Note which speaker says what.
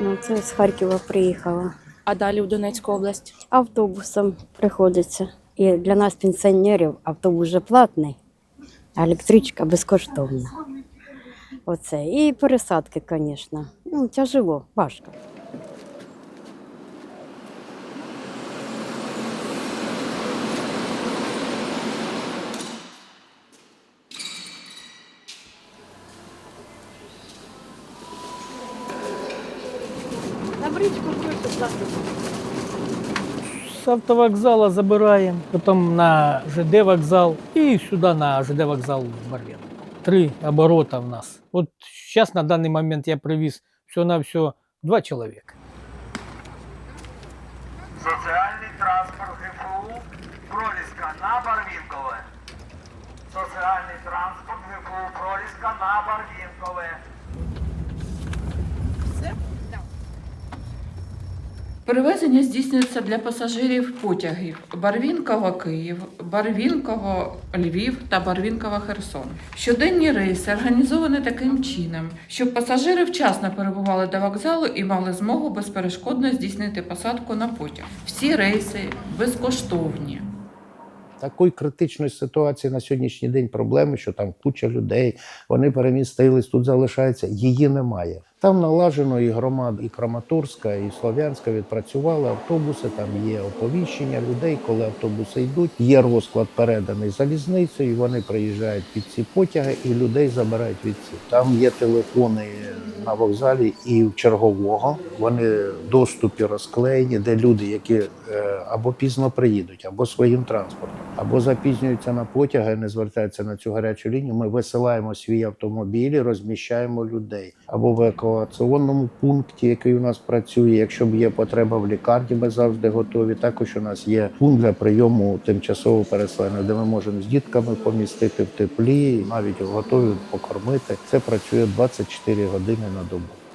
Speaker 1: Ну, це з Харкова приїхала.
Speaker 2: А далі в Донецьку область.
Speaker 1: Автобусом приходиться. І для нас, пенсіонерів, автобус вже платний, а електричка безкоштовна. Оце. І пересадки, звісно. Ну, тяжело, важко. Бричку просто платить.
Speaker 3: С автовокзала забираем, потом на ЖД вокзал и сюда на ЖД вокзал в Барвен. Три оборота у нас. Вот сейчас на данный момент я привез все на все два человека.
Speaker 4: Соціальний транспорт ГФУ Проліска на Барвінкове. Соціальний транспорт ГФУ Проліска на Барвінкове.
Speaker 5: Перевезення здійснюється для пасажирів потягів Барвінково Київ, Барвінково Львів та Барвінково Херсон. Щоденні рейси організовані таким чином, щоб пасажири вчасно перебували до вокзалу і мали змогу безперешкодно здійснити посадку на потяг. Всі рейси безкоштовні.
Speaker 6: Такої критичної ситуації на сьогоднішній день проблеми, що там куча людей, вони перемістились, тут залишаються. Її немає. Там налажено і громада, і Краматорська, і Слов'янська відпрацювали автобуси. Там є оповіщення людей, коли автобуси йдуть. Є розклад переданий залізницею. Вони приїжджають під ці потяги і людей забирають від цих. Там є телефони на вокзалі і в чергового. Вони в доступі розклеєні, де люди, які е, або пізно приїдуть, або своїм транспортом, або запізнюються на потяги, не звертаються на цю гарячу лінію. Ми висилаємо свій автомобіль, і розміщаємо людей або в евакуаційному пункті, який у нас працює. Якщо б є потреба в лікарні, ми завжди готові. Також у нас є пункт для прийому тимчасово переселених, де ми можемо з дітками помістити в теплі, навіть готові покормити. Це працює 24 години на добу.